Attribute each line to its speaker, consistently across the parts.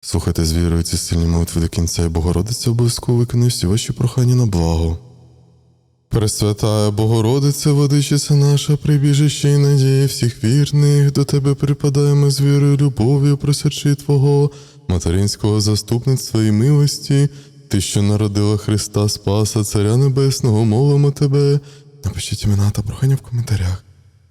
Speaker 1: Слухайте з вірою ці сильні молитви до кінця, і Богородиця обов'язково виконує всі ваші прохання на благо. Пресвятая Богородице, водичиця наша, прибіжище і надія всіх вірних, до тебе припадаємо з вірою, любов'ю, просячи Твого, материнського заступництва і милості, Ти, що народила Христа Спаса, Царя Небесного, молимо тебе. Напишіть імена та прохання в коментарях.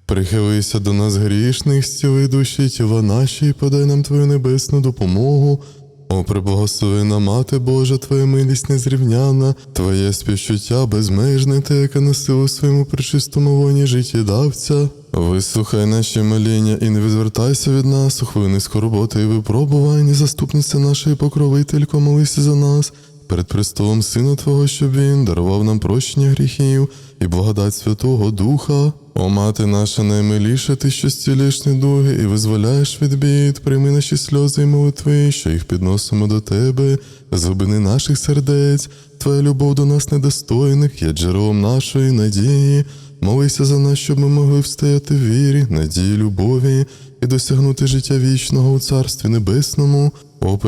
Speaker 1: Прихилися до нас грішних, зціли душі тіла наші, і подай нам Твою небесну допомогу. О, преблагословена Мати Божа, Твоя милість незрівняна, Твоє співчуття безмежне, те, яке носило своєму пречистому воні життєдавця. Вислухай наші моління і не відвертайся від нас у хвилини скорботи і випробувань, заступниця наша і покровителько, молися за нас. Перед престолом Сина Твого, щоб Він дарував нам прощення гріхів і благодать Святого Духа. О, мати наша наймиліша, ти що зцілиш недуги і визволяєш від бід, прийми наші сльози і молитви, що їх підносимо до тебе, з глибини наших сердець, твоя любов до нас недостойних є джерелом нашої надії. Молися за нас, щоб ми могли встояти в вірі, надії, любові і досягнути життя вічного у Царстві Небесному. О,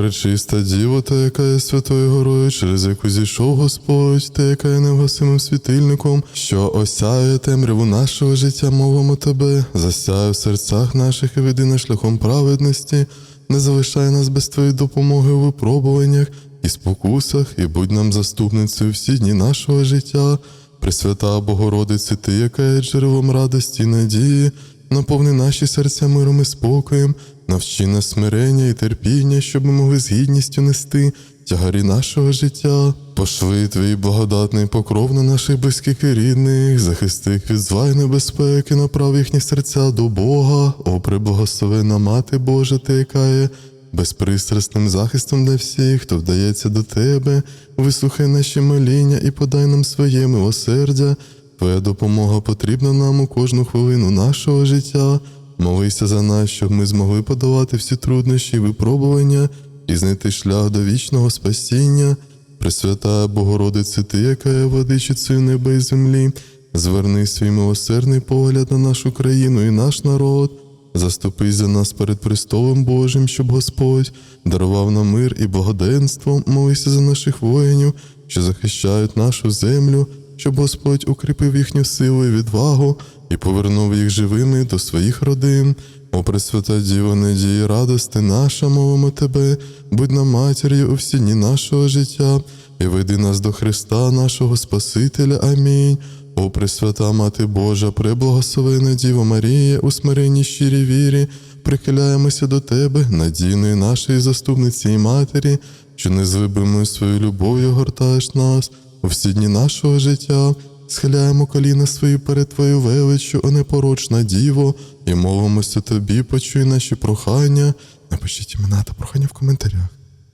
Speaker 1: Діво, та яка є святою горою, через яку зійшов Господь, та яка є невгасимим світильником, що осяє темряву нашого життя, мовимо тебе, засяє в серцях наших і веди нас шляхом праведності, не залишай нас без твоєї допомоги у випробуваннях і спокусах, і будь нам заступницею всі дні нашого життя. Пресвята Богородице, Ти, яка є джерелом радості і надії, наповни наші серця миром і спокоєм, навчи нас смирення і терпіння, щоб ми могли з гідністю нести тягарі нашого життя. Пошли твій благодатний покров на наших близьких і рідних, захисти від зла й небезпеки, направ їхні серця до Бога, о преблагословена Мати Божа, ти, яка є безпристрасним захистом для всіх, хто вдається до тебе, вислухай наші моління і подай нам своє милосердя. Твоя допомога потрібна нам у кожну хвилину нашого життя. Молися за нас, щоб ми змогли подолати всі труднощі і випробування і знайти шлях до вічного спасіння. Пресвята Богородице, Ти, яка є владичицею неба і землі, зверни свій милосердний погляд на нашу країну і наш народ. Заступись за нас перед престолом Божим, щоб Господь дарував нам мир і благоденство, молися за наших воїнів, що захищають нашу землю, щоб Господь укріпив їхню силу і відвагу і повернув їх живими до своїх родин. О, Пресвята Діво, надії, радости наша, мовимо Тебе, будь нам матір'ю у всі дні нашого життя, і веди нас до Христа, нашого Спасителя. Амінь. О, Пресвята Мати Божа, преблагословена Діво Марія, у смиренній щирій вірі, прихиляємося до Тебе, надійної нашої заступниці і матері, що незлибимою своєю любов'ю гортаєш нас у всі дні нашого життя. Схиляємо коліна свої перед Твою величчю, о непорочна Діво, і мовимося Тобі, почуй наші прохання. Напишіть імена та прохання в коментарях.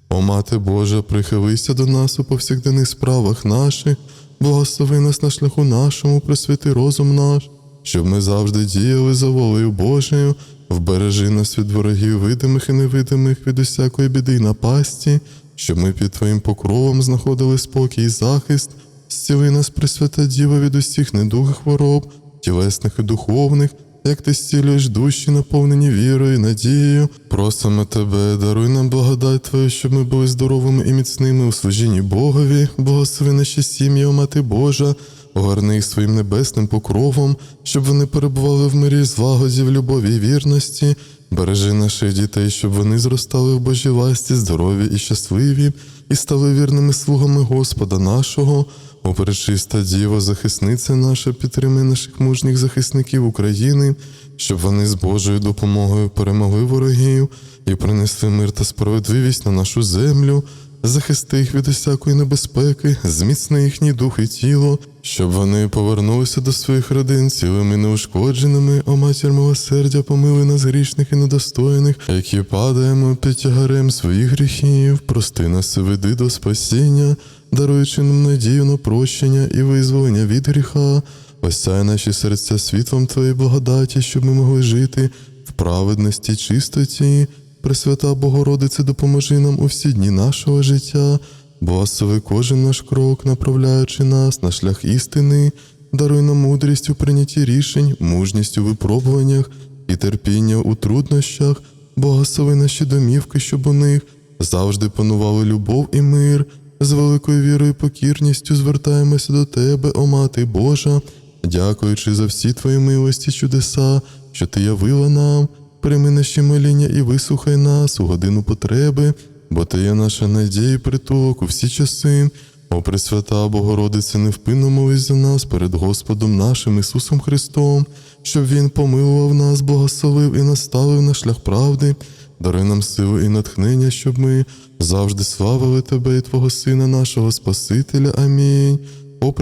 Speaker 1: О Мати Божа, прихилися до нас у повсякденних справах наших, благослови нас на шляху нашому, присвяти розум наш, щоб ми завжди діяли за волею Божою, вбережи нас від ворогів видимих і невидимих, від усякої біди й напасті, щоб ми під Твоїм покровом знаходили спокій і захист, зціли нас, Пресвята Діва, від усіх недуг хвороб, тілесних і духовних, як ти зцілюєш душі, наповнені вірою і надією, просимо тебе, даруй нам благодать Твою, щоб ми були здоровими і міцними у служінні Богові, благослови наші сім'ї, о Мати Божа, огорни їх своїм небесним покровом, щоб вони перебували в мирі, злагоді, в любові і вірності. Бережи наших дітей, щоб вони зростали в Божій ласті, здорові і щасливі, і стали вірними слугами Господа нашого. О, перечиста діва, захисниця наша, підтримай наших мужніх захисників України, щоб вони з Божою допомогою перемогли ворогів і принесли мир та справедливість на нашу землю. Захисти їх від усякої небезпеки, зміцни їхній дух і тіло, щоб вони повернулися до своїх родин цілими неушкодженими, о матір милосердя, помили нас грішних і недостойних, які падаємо під тягарем своїх гріхів, прости нас і веди до спасіння, даруючи нам надію на прощення і визволення від гріха, осяй наші серця світлом Твоєї благодаті, щоб ми могли жити в праведності чистоті. Пресвята Богородице, допоможи нам у всі дні нашого життя, благослови кожен наш крок, направляючи нас на шлях істини, даруй нам мудрість у прийнятті рішень, мужність у випробуваннях і терпіння у труднощах, благослови наші домівки, щоб у них завжди панували любов і мир. З великою вірою і покірністю звертаємося до Тебе, о Мати Божа, дякуючи за всі Твої милості, чудеса, що Ти явила нам. Прийми наші моління і вислухай нас у годину потреби, бо Ти є наша надія і притулок у всі часи. О Пресвята Богородице, невпинно молись за нас перед Господом нашим Ісусом Христом, щоб Він помилував нас, благословив і наставив на шлях правди, даруй нам силу і натхнення, щоб ми завжди славили Тебе і Твого Сина, нашого Спасителя. Амінь. О,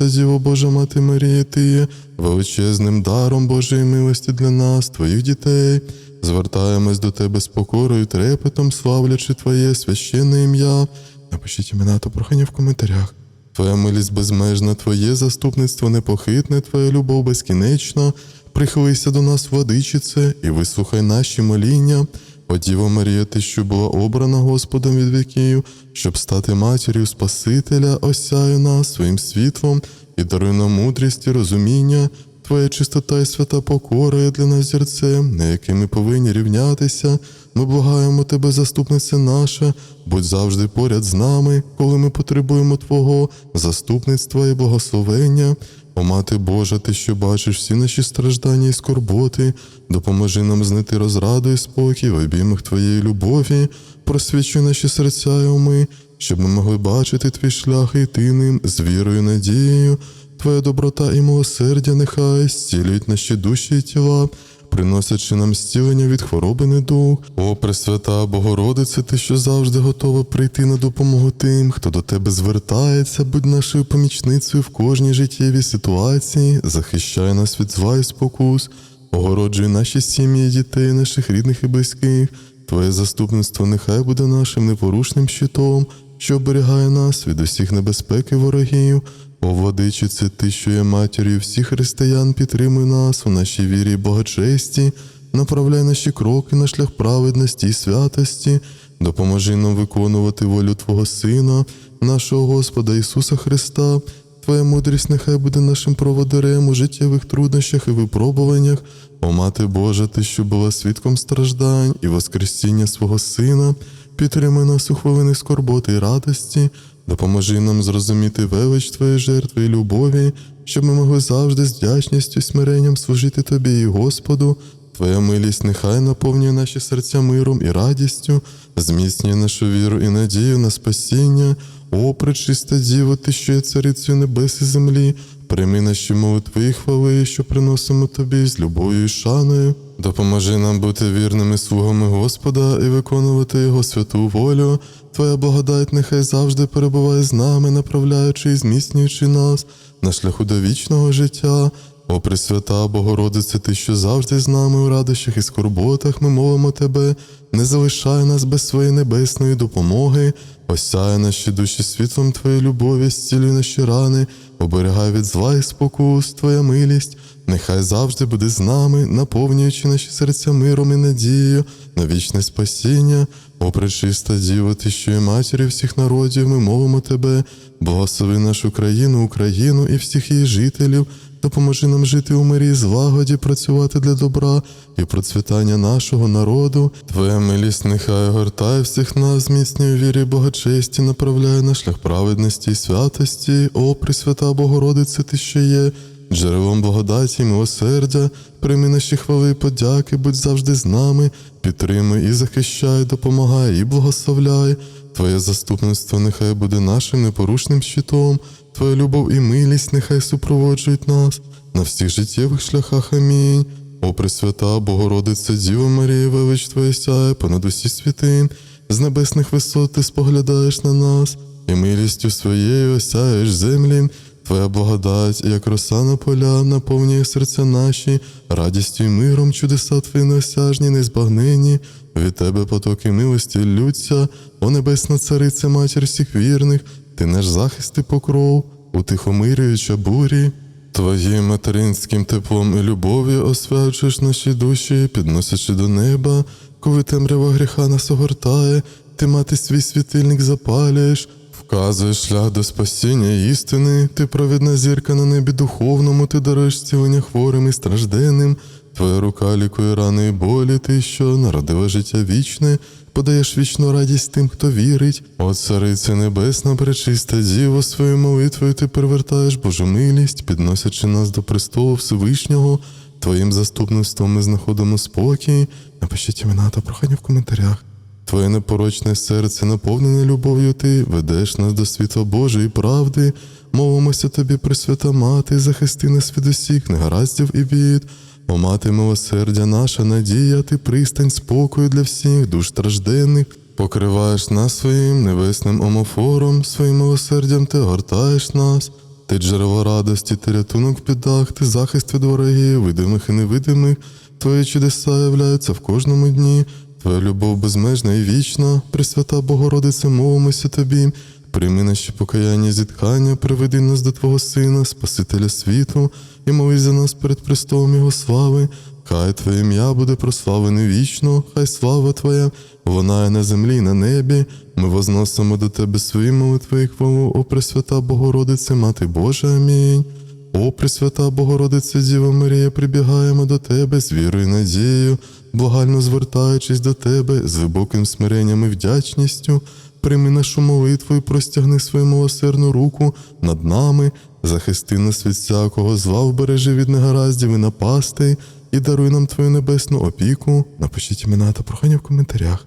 Speaker 1: Діво Божа Мати Марія, Ти є величезним даром Божої милості для нас, Твоїх дітей. Звертаємось до Тебе з покорою, трепетом, славлячи Твоє священне ім'я. Напишіть імена та прохання в коментарях. Твоя милість безмежна, Твоє заступництво непохитне, Твоя любов безкінечна. Прихилися до нас, владичице, і вислухай наші моління. О Діво Марія, ти, що була обрана Господом від віків, щоб стати матір'ю Спасителя, осяю нас своїм світлом і даруй нам мудрість і розуміння. Твоя чистота і свята покора є для нас зірцем, на яке ми повинні рівнятися. Ми благаємо тебе, заступниця наша, будь завжди поряд з нами, коли ми потребуємо Твого заступництва і благословення. О Мати Божа, ти, що бачиш? Всі наші страждання і скорботи, допоможи нам знайти розраду і спокій в обіймах Твоєї любові, просвічуй наші серця і уми, щоб ми могли бачити твій шлях і йти ним з вірою і надією. Твоя доброта і милосердя нехай зцілюють наші душі і тіла, приносячи нам зцілення від хвороби недуг. О, Пресвята Богородице, ти, що завжди готова прийти на допомогу тим, хто до тебе звертається, будь нашою помічницею в кожній життєвій ситуації, захищай нас від зла і спокус, огороджуй наші сім'ї, дітей, наших рідних і близьких. Твоє заступництво нехай буде нашим непорушним щитом, що оберігає нас від усіх небезпек і ворогів. О, владичице, ти, що є матір'ю всіх християн, підтримуй нас у нашій вірі і богочесті, направляй наші кроки на шлях праведності і святості, допоможи нам виконувати волю Твого Сина, нашого Господа Ісуса Христа. Твоя мудрість нехай буде нашим проводарем у життєвих труднощах і випробуваннях. О, Мати Божа, ти, що була свідком страждань і воскресіння свого Сина, підтримай нас у хвилини скорботи і радості, допоможи нам зрозуміти велич Твоєї жертви і любові, щоб ми могли завжди з вдячністю і смиренням служити Тобі і Господу. Твоя милість нехай наповнює наші серця миром і радістю, зміцнює нашу віру і надію на спасіння. О, пречиста Діво, ти, що є царицею небес і землі, прийми наші молитви і хвали, що приносимо тобі з любов'ю і шаною. Допоможи нам бути вірними слугами Господа і виконувати Його святу волю. Твоя благодать нехай завжди перебуває з нами, направляючи і зміцнюючи нас на шляху до вічного життя. О, Пресвята Богородице, ти, що завжди з нами у радощах і скорботах, ми мовимо тебе, не залишай нас без своєї небесної допомоги, осяй наші душі світлом Твоєї любові, зцілюй наші рани, оберігай від зла і спокус, Твоя милість, нехай завжди буде з нами, наповнюючи наші серця миром і надією на вічне спасіння. О, пречиста Діво, ти, що є матір'ю всіх народів, ми мовимо тебе, благослови нашу країну, Україну і всіх її жителів. Допоможи нам жити у мирі і злагоді, працювати для добра і процвітання нашого народу. Твоя милість нехай огортає всіх нас, зміцнює вірі і богочесті, направляє на шлях праведності і святості. О, Пресвята Богородице, ти що є, джерелом благодаті милосердя, прийми наші хвали подяки, будь завжди з нами, підтримуй і захищай, допомагай і благословляй. Твоє заступництво нехай буде нашим непорушним щитом. Твоя любов і милість нехай супроводжують нас на всіх життєвих шляхах. Амінь. О Пресвята, Богородице, Діво Марія, велич Твоя сяє понад усі світи, з небесних висот ти споглядаєш на нас, і милістю своєю осяєш землі. Твоя благодать, як роса на поля, наповнює серця наші, радістю й миром чудеса твої неосяжні, незбагненні. Від тебе потоки милості лються, о небесна цариця, матір всіх вірних, ти наш захист і покров, утихомирююча бурі. Твоїм материнським теплом і любов'ю освячуєш наші душі, підносячи до неба, коли темрява гріха нас огортає, ти мати свій світильник запалюєш, вказуєш шлях до спасіння істини, ти провідна зірка на небі духовному, ти даруєш зцілення хворим і стражденним, Твоя рука лікує рани і болі, ти, що народила життя вічне, подаєш вічну радість тим, хто вірить. О, царице небесна, пречиста діво, свою молитвою ти привертаєш Божу милість, підносячи нас до престолу Всевишнього. Твоїм заступництвом ми знаходимо спокій. Напишіть імена та прохання в коментарях. Твоє непорочне серце, наповнене любов'ю, ти ведеш нас до світла Божої правди. Молимося тобі, Пресвята Мати, захисти нас від усіх негараздів і бід. О мати милосердя, наша надія, ти пристань спокою для всіх душ стражденних. Покриваєш нас своїм небесним омофором, своїм милосердям ти огортаєш нас. Ти джерело радості, ти рятунок в бідах, ти захист від ворогів, видимих і невидимих. Твої чудеса являються в кожному дні. Твоя любов безмежна і вічна, Пресвята Богородице, мовимося тобі. Прийми наші покаяння зітхання, приведи нас до Твого Сина, Спасителя світу, і молись за нас перед престолом Його слави. Хай Твоє ім'я буде прославлене вічно, хай слава Твоя лунає на землі і на небі. Ми возносимо до Тебе свої молитви і хвалу, о Пресвята Богородице, Мати Божа, амінь. О, Пресвята Богородице Діва Марія, прибігаємо до Тебе з вірою і надією, благально звертаючись до Тебе з глибоким смиренням і вдячністю, прийми нашу молитву і простягни свою милосердну руку над нами, захисти нас від всякого зла, вбережи від негараздів і напастей, і даруй нам Твою небесну опіку. Напишіть імена та прохання в коментарях.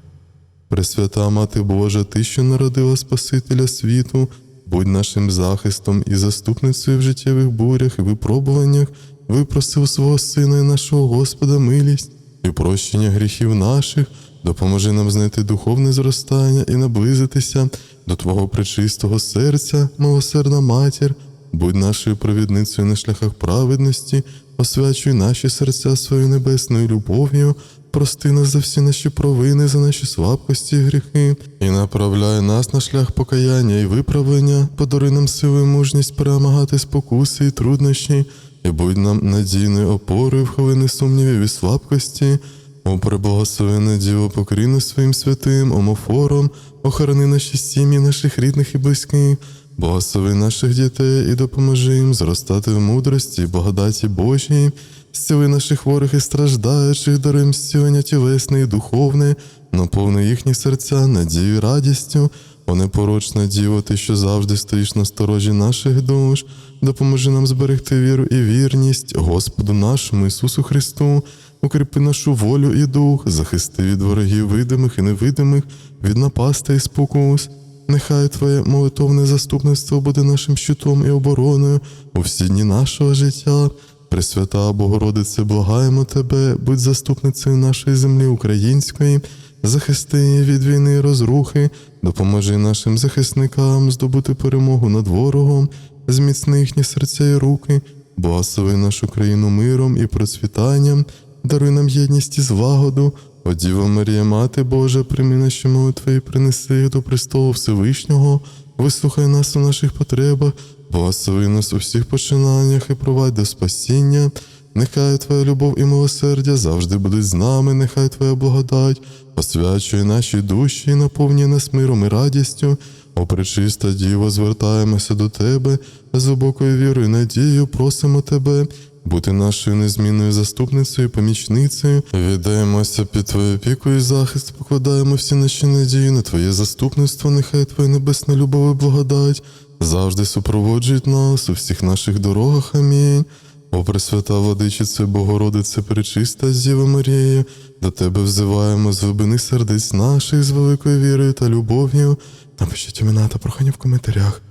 Speaker 1: Пресвята Мати Божа, Ти, що народила Спасителя світу, будь нашим захистом і заступницею в життєвих бурях і випробуваннях, випросив свого Сина і нашого Господа милість і прощення гріхів наших, допоможи нам знайти духовне зростання і наблизитися до Твого пречистого серця, милосердна матір, будь нашою провідницею на шляхах праведності, освячуй наші серця своєю небесною любов'ю, прости нас за всі наші провини, за наші слабкості і гріхи, і направляй нас на шлях покаяння і виправлення, подаруй нам силу і мужність перемагати спокуси і труднощі, і будь нам надійною опорою в хвилини сумнівів і слабкості. О, преблагословенне Діво, покріни своїм святим омофором, охорони наші сім'ї, наших рідних і близьких, благослови наших дітей і допоможи їм зростати в мудрості благодаті Божій, зціли наших хворих і страждаючих, даруй їм зцілення тілесне і духовне, наповни їхні серця надією і радістю. О непорочна Діво, ти, що завжди стоїш на сторожі наших душ, допоможи нам зберегти віру і вірність Господу нашому Ісусу Христу, укріпи нашу волю і дух, захисти від ворогів видимих і невидимих, від напасти і спокус. Нехай Твоє молитовне заступництво буде нашим щитом і обороною у всі дні нашого життя. Пресвята Богородице, благаємо Тебе, будь заступницею нашої землі української, захисти її від війни і розрухи, допоможи нашим захисникам здобути перемогу над ворогом, зміцни їхні серця і руки, благослови нашу країну миром і процвітанням, даруй нам єдність і злагоду. О Діво Марія, Мати Божа, прийми наші молитви і принеси до престолу Всевишнього, вислухай нас у наших потребах, благослови нас у всіх починаннях і провадь до спасіння. Нехай Твоя любов і милосердя завжди будуть з нами, нехай Твоя благодать освячує наші душі і наповнює нас миром і радістю. О, пречиста Діво, звертаємося до Тебе з глибокою вірою і надією, просимо Тебе бути нашою незмінною заступницею, помічницею, віддаємося під Твою опіку і захист, покладаємо всі наші надії на Твоє заступництво, нехай Твоя небесна любов і благодать завжди супроводжують нас у всіх наших дорогах. Амінь. О, Пресвята Владичице, Богородице, Пречиста Зіва Марія, до Тебе взиваємо з глибини сердець наших з великою вірою та любов'ю. Напишіть імена та прохання в коментарях.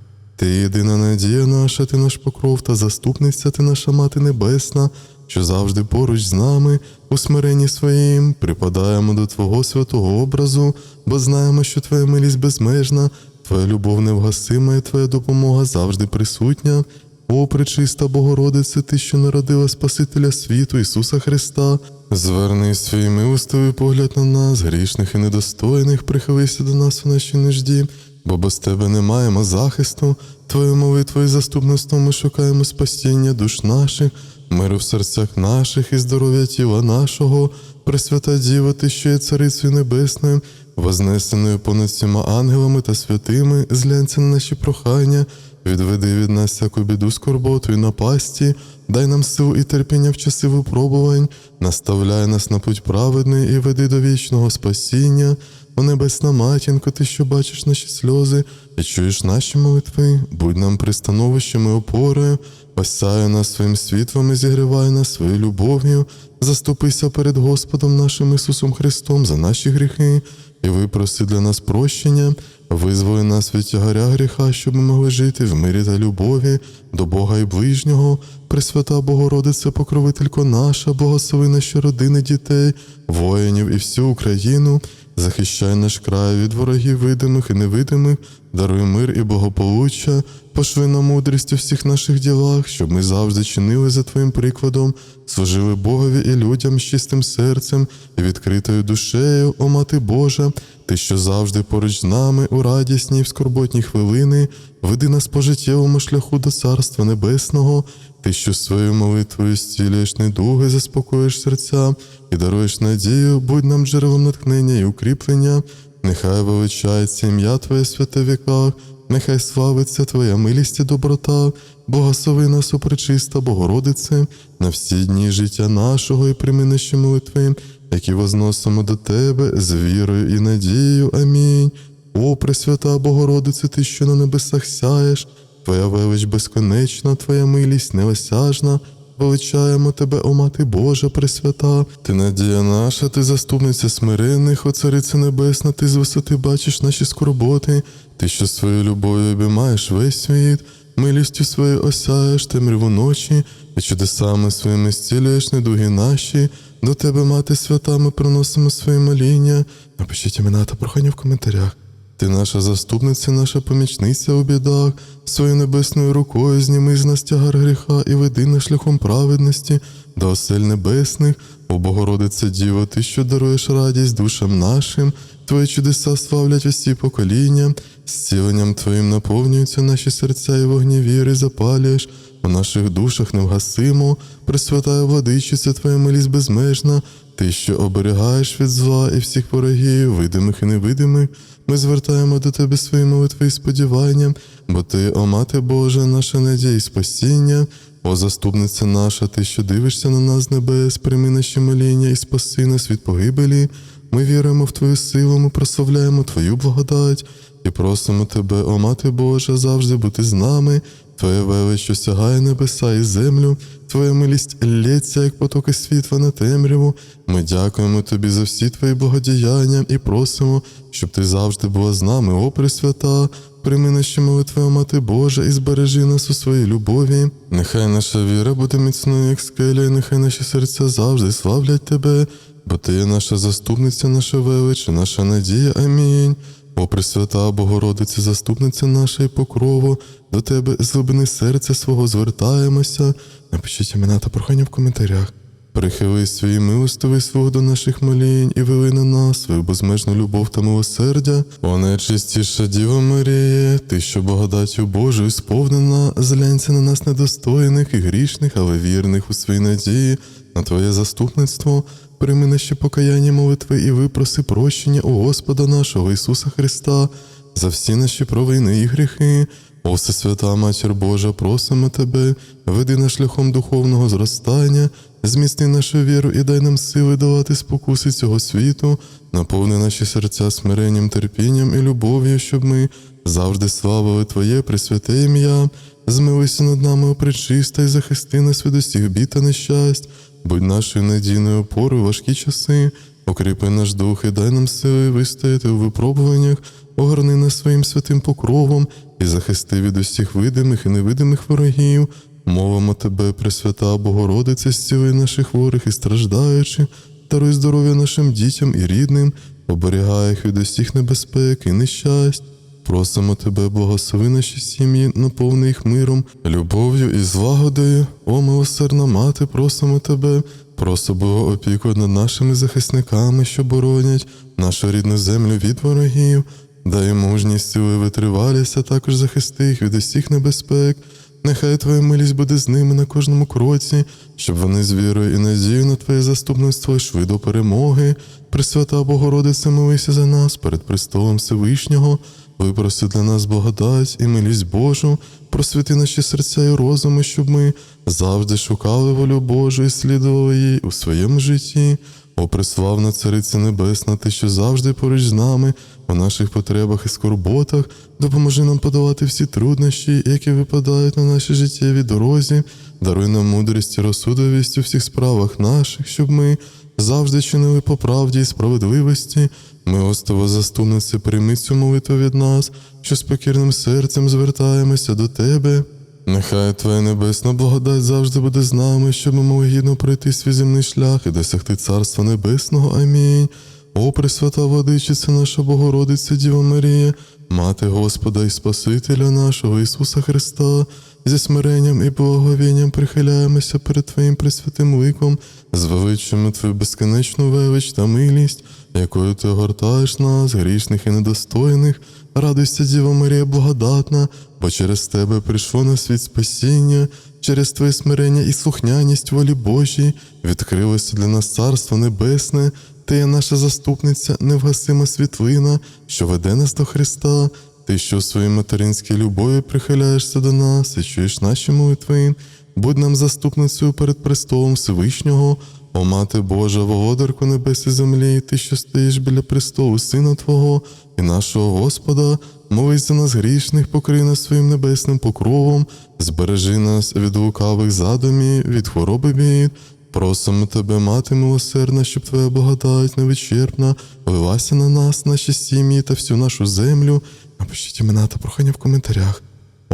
Speaker 1: Ти єдина надія наша, ти наш покров та заступниця, ти наша Мати Небесна, що завжди поруч з нами, у смиренні своїм, припадаємо до Твого святого образу, бо знаємо, що Твоя милість безмежна, Твоя любов невгасима і Твоя допомога завжди присутня. О, пречиста Богородице, Ти, що народила Спасителя світу Ісуса Христа, зверни свій милостивий погляд на нас, грішних і недостойних, прихилися до нас у нашій нужді, бо без тебе не маємо захисту. Твою молитвою і заступництвом ми шукаємо спасіння душ наших, миру в серцях наших і здоров'я тіла нашого. Пресвята Діва, Ти, що є Царицею Небесною, вознесеною понад всіма ангелами та святими, зглянься на наші прохання, відведи від нас всяку біду, скорботу і напасті, дай нам силу і терпіння в часи випробувань, наставляй нас на путь праведний і веди до вічного спасіння. О небесна матінко, ти, що бачиш наші сльози? І чуєш наші молитви, будь нам пристановищем і опорою, осяй нас своїм світлом і зігрівай нас своєю любов'ю, заступися перед Господом нашим Ісусом Христом за наші гріхи. І випроси для нас прощення, визволи нас від тягаря гріха, щоб ми могли жити в мирі та любові до Бога і ближнього. Пресвята Богородице, покровителько наша, благослови наші родини дітей, воїнів і всю Україну. Захищай наш край від ворогів видимих і невидимих, даруй мир і благополуччя, пошли нам мудрість у всіх наших ділах, щоб ми завжди чинили за Твоїм прикладом, служили Богові і людям з чистим серцем і відкритою душею, о Мати Божа, Ти, що завжди поруч з нами у радісні і в скорботні хвилини, веди нас по життєвому шляху до Царства Небесного. Ти, що своєю молитвою зцілюєш недуги, заспокоїш серця і даруєш надію, будь нам джерелом натхнення і укріплення, нехай величається ім'я Твоє святе віках, нехай славиться Твоя милість і доброта, благослови нас, о Богородице, на всі дні життя нашого і прийми наші молитви, які возносимо до Тебе з вірою і надією. Амінь. О, Пресвята Богородице, Ти, що на небесах сяєш, Твоя велич безконечна, Твоя милість неосяжна. Величаємо тебе, о Мати Божа Пресвята, ти надія наша, ти заступниця смиренних, о Цариця Небесна, ти з висоти бачиш наші скорботи, ти, що своєю любов'ю обіймаєш весь світ, милістю своєю осяєш темряву ночі, і чудесами своїми зцілюєш недуги наші. До тебе, мати свята, ми приносимо свої моління. Напишіть імена та прохання в коментарях. Ти наша заступниця, наша помічниця у бідах, своєю небесною рукою зніми з нас тягар гріха і веди нас шляхом праведності до осель небесних, о Богородице Діво, ти, що даруєш радість душам нашим, твої чудеса славлять усі покоління, зціленням Твоїм наповнюються наші серця і вогні віри запалюєш, у наших душах невгасимо, присвятає владичиця Твоя милість безмежна, ти, що оберігаєш від зла і всіх ворогів, видимих і невидимих, ми звертаємо до Тебе свої молитви і сподівання, бо Ти, о Мати Божа, наша надія і спасіння, о заступниця наша, Ти, що дивишся на нас небес, прийми наші моління і спаси нас від погибелі. Ми віримо в Твою силу, ми прославляємо Твою благодать і просимо Тебе, о Мати Божа, завжди бути з нами. Твоя велич осягає небеса і землю, Твоя милість лється, як потоки світла на темряву. Ми дякуємо Тобі за всі Твої благодіяння і просимо, щоб Ти завжди була з нами, о Пресвята. Прийми наші молитви, Мати Божа, і збережи нас у своїй любові. Нехай наша віра буде міцною, як скеля, і нехай наші серця завжди славлять Тебе, бо Ти є наша заступниця, наша велич, наша надія. Амінь. О, Пресвята Богородице, заступниця наша і покрову, до Тебе з глибини серця свого звертаємося. Напишіть імена та прохання в коментарях. Прихили свій милостивий свого до наших молінь і вели на нас свою безмежну любов та милосердя. О найчистіша Діва Марія, ти, що благодаттю Божою сповнена, зглянься на нас недостойних і грішних, але вірних у своїй надії, на Твоє заступництво. Прийми наші покаяння молитви і випроси прощення у Господа нашого Ісуса Христа за всі наші провини і гріхи. О, Всесвята Матір Божа, просимо Тебе, веди нас шляхом духовного зростання, зміцни нашу віру і дай нам сили долати спокуси цього світу, наповни наші серця смиренням, терпінням і любов'ю, щоб ми завжди славили Твоє пресвяте ім'я. Змилися над нами, о пречиста, і захисти нас від усіх бід та нещасть, будь нашою надійною опорою важкі часи, окріпи наш дух і дай нам сили вистояти у випробуваннях, огорни нас своїм святим покровом і захисти від усіх видимих і невидимих ворогів. Мовимо тебе, Пресвята Богородице, зціли наших хворих і страждаючих, даруй здоров'я нашим дітям і рідним, оберігай їх від усіх небезпек і нещасть. Просимо тебе, благослови наші сім'ї, наповни їх миром, любов'ю і злагодою. О, милосердна мати, просимо тебе, про особливу опіку над нашими захисниками, що боронять нашу рідну землю від ворогів. Дай мужність сили витривалість, також захисти їх від усіх небезпек. Нехай Твоя милість буде з ними на кожному кроці, щоб вони з вірою і надією на Твоє заступництво йшли до перемоги. Пресвята Богородице, молися за нас перед престолом Всевишнього, випроси для нас благодать і милість Божу, просвіти наші серця і розуми, щоб ми завжди шукали волю Божу і слідували їй у своєму житті. О, преславна Цариця Небесна, Ти, що завжди поруч з нами, у наших потребах і скорботах, допоможи нам подолати всі труднощі, які випадають на нашій життєвій дорозі, даруй нам мудрість і розсудовість у всіх справах наших, щоб ми завжди чинили по правді і справедливості. Милостиво заступниці, прийми цю молитву від нас, що з покірним серцем звертаємося до Тебе. Нехай Твоя небесна благодать завжди буде з нами, щоб ми могли гідно пройти свій земний шлях і досягти Царства Небесного. Амінь. О, Пресвята Владичиця наша Богородиця Діва Марія, Мати Господа і Спасителя нашого Ісуса Христа, зі смиренням і благовінням прихиляємося перед Твоїм пресвятим ликом, звеличуємо Твою безконечну велич та милість, якою Ти огортаєш нас, грішних і недостойних. Радуйся, Діва Марія благодатна, бо через Тебе прийшло на світ спасіння, через Твоє смирення і слухняність волі Божій відкрилося для нас Царство Небесне, Ти є наша заступниця, невгасима світлина, що веде нас до Христа. Ти, що в своїй материнській любові прихиляєшся до нас і чуєш наші молитви, будь нам заступницею перед престолом Всевишнього, о Мати Божа, володарку небес і землі, ти, що стоїш біля престолу Сина Твого і нашого Господа, молись за нас грішних, покрий нас своїм небесним покровом, збережи нас від лукавих задумів, від хвороби бід. Просимо тебе, мати милосердна, щоб твоя благодать невичерпна, лилася на нас, наші сім'ї та всю нашу землю. Напишіть імена та прохання в коментарях.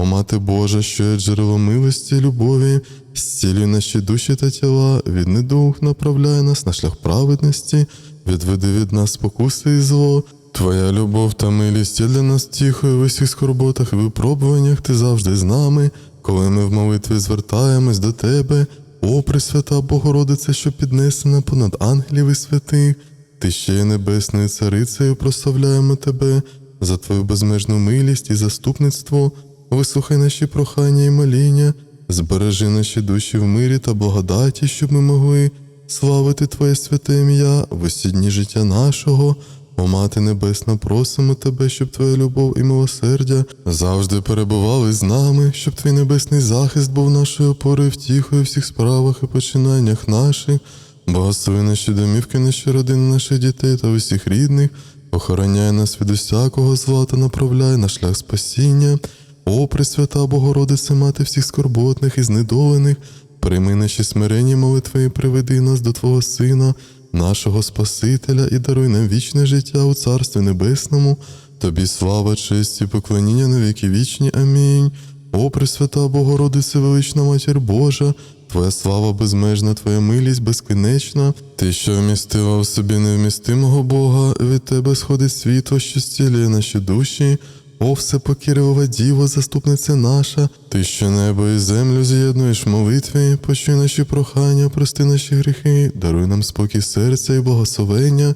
Speaker 1: О мати Божа, що є джерело милості і любові, зцілюй наші душі та тіла, від недуг направляй нас на шлях праведності, відведи від нас спокуси і зло. Твоя любов та милість є для нас тіхою в усіх скорботах і випробуваннях, ти завжди з нами, коли ми в молитві звертаємось до тебе. О, Пресвята Богородице, що піднесена понад ангелів і святих, ти ще є небесною царицею, прославляємо тебе за твою безмежну милість і заступництво. Вислухай наші прохання і моління, збережи наші душі в мирі та благодаті, щоб ми могли славити Твоє святе ім'я в усі дні життя нашого. О Мати Небесна, просимо Тебе, щоб Твоя любов і милосердя завжди перебували з нами, щоб Твій небесний захист був нашою опорою втіхою в всіх справах і починаннях наших. Благослови наші домівки, наші родини, наших дітей та усіх рідних, охороняй нас від усякого зла та направляй на шлях спасіння. О, Пресвята Богородице, мати всіх скорботних і знедолених, прийми наші смиренні молитви і приведи нас до Твого Сина, нашого Спасителя, і даруй нам вічне життя у Царстві Небесному. Тобі слава, честь і поклоніння на віки вічні. Амінь. О, Пресвята Богородице, велична Матір Божа, Твоя слава безмежна, Твоя милість безкінечна, Ти, що вмістила в собі невмістимого Бога, від Тебе сходить світло, що зцілює наші душі. О, всепокірлива Діво, заступниця наша, ти, що небо і землю з'єднуєш в молитві, почуй наші прохання, прости наші гріхи, даруй нам спокій серця і благословення.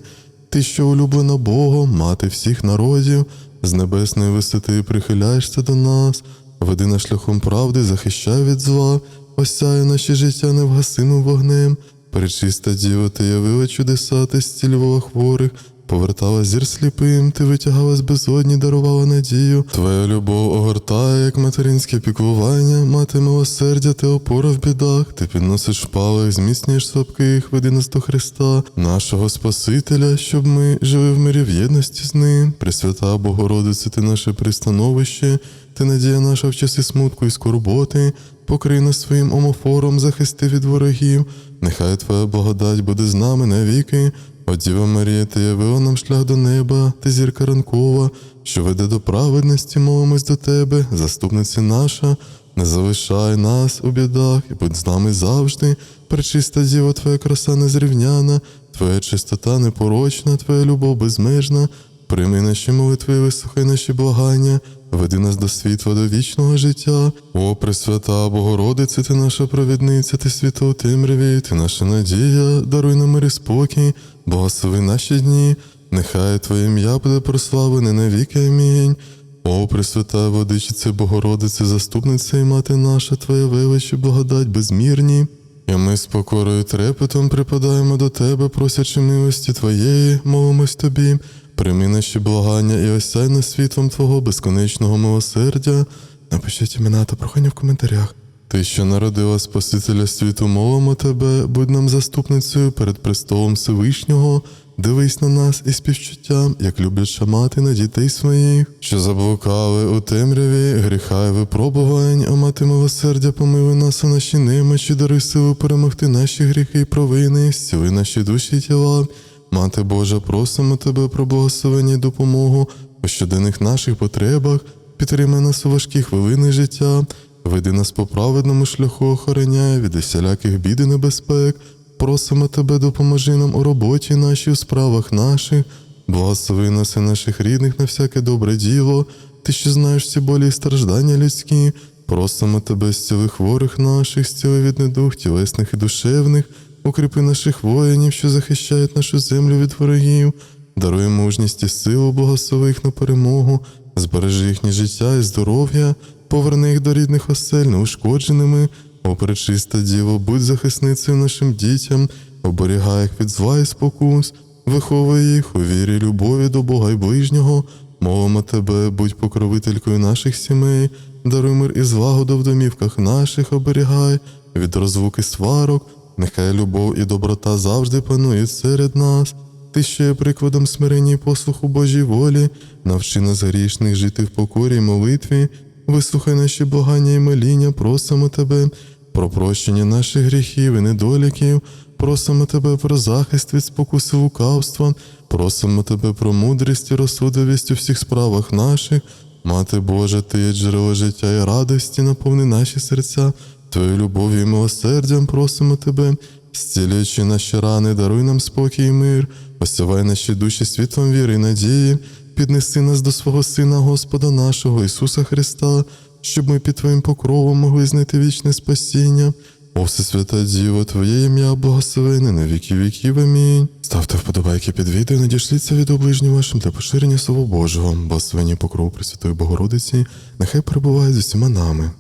Speaker 1: Ти, що улюблена Богом, мати всіх народів, з небесної висоти прихиляєшся до нас, веди нас шляхом правди, захищай від зла, осяй наші життя невгасимим вогнем. Пречиста Діва, ти явила чудеса, ти зцілювала хворих, повертала зір сліпим, ти витягала з безодні, дарувала надію. Твоя любов огортає, як материнське піклування, мати милосердя, ти опора в бідах, ти підносиш шпалах, зміцнюєш слабких, веди нас до Христа, нашого Спасителя, щоб ми жили в мирі в єдності з ним. Пресвята Богородице, ти наше пристановище, ти надія наша в часи смутку і скорботи, покрий нас своїм омофором, захисти від ворогів. Нехай Твоя благодать буде з нами навіки. О Діва Марія, ти явила нам шлях до неба, ти зірка ранкова, що веде до праведності, молимось до тебе, заступниця наша, не залишай нас у бідах і будь з нами завжди. Пречиста Діва, Твоя краса незрівняна, Твоя чистота непорочна, Твоя любов безмежна. Прийми наші молитви, вислухай наші благання, веди нас до світла, до вічного життя. О, Пресвята Богородице, ти наша провідниця, ти світло у темряві, ти наша надія, даруй нам мир і спокій, благослови наші дні, нехай Твоє ім'я буде прославлене навіки. Амінь. О, Пресвята Водичице, Богородице, заступниця і мати наша, Твоя велич благодать безмірні. І ми з покорою трепетом припадаємо до Тебе, просячи милості Твоєї, молимось Тобі, прийми наші благання і осяй нас світлом Твого безконечного милосердя. Напишіть імена та прохання в коментарях. Ти, що народила Спасителя світу, молимо тебе, будь нам заступницею перед престолом Всевишнього, дивись на нас із співчуттям, як любляча мати на дітей своїх, що заблукали у темряві, гріха й випробувань, а мати милосердя помили нас у наші немочі, дари силу перемогти наші гріхи й провини, зціли наші душі й тіла. Мати Божа, просимо тебе про благословення й допомогу у щоденних наших потребах, підтримай нас у важкі хвилини життя. Веди нас по праведному шляху, охороняй від усіляких бід і небезпек. Просимо тебе, допоможи нам у роботі нашій, у справах наших. Благослови нас і наших рідних на всяке добре діло. Ти що знаєш всі болі і страждання людські. Просимо тебе, зціли хворих наших, зціли від недух тілесних і душевних, укріпи наших воїнів, що захищають нашу землю від ворогів. Даруй мужність і силу, благослови їх на перемогу, збережи їхнє життя і здоров'я, поверни їх до рідних осель неушкодженими. О, пречиста діво, будь захисницею нашим дітям, оберігай їх від зла і спокус, виховуй їх у вірі, любові до Бога й ближнього. Молимо тебе, будь покровителькою наших сімей, даруй мир і злагоду в домівках наших оберігай, від розлуки сварок, нехай любов і доброта завжди панують серед нас. Ти що є прикладом смирення і послуху Божій волі, навчи нас грішних жити в покорі й молитві, вислухай наші благання і моління, просимо тебе про прощення наших гріхів і недоліків, просимо тебе про захист від спокуси лукавства, просимо тебе про мудрість і розсудливість у всіх справах наших. Мати Божа, ти є джерело життя і радості, наповни наші серця, Твоєю любов'ю і милосердям. Просимо тебе, зцілюючи наші рани, даруй нам спокій і мир, осявай наші душі світлом віри і надії, піднеси нас до свого Сина Господа нашого Ісуса Христа, щоб ми під Твоїм покровом могли знайти вічне спасіння. О, Всесвята Діво, Твоє ім'я благословене на віки віків. Амінь. Ставте вподобайки під відео, надішліться від оближнім вашим для поширення Слова Божого, благословення покрову Пресвятої Богородиці, нехай перебуває з усіма нами.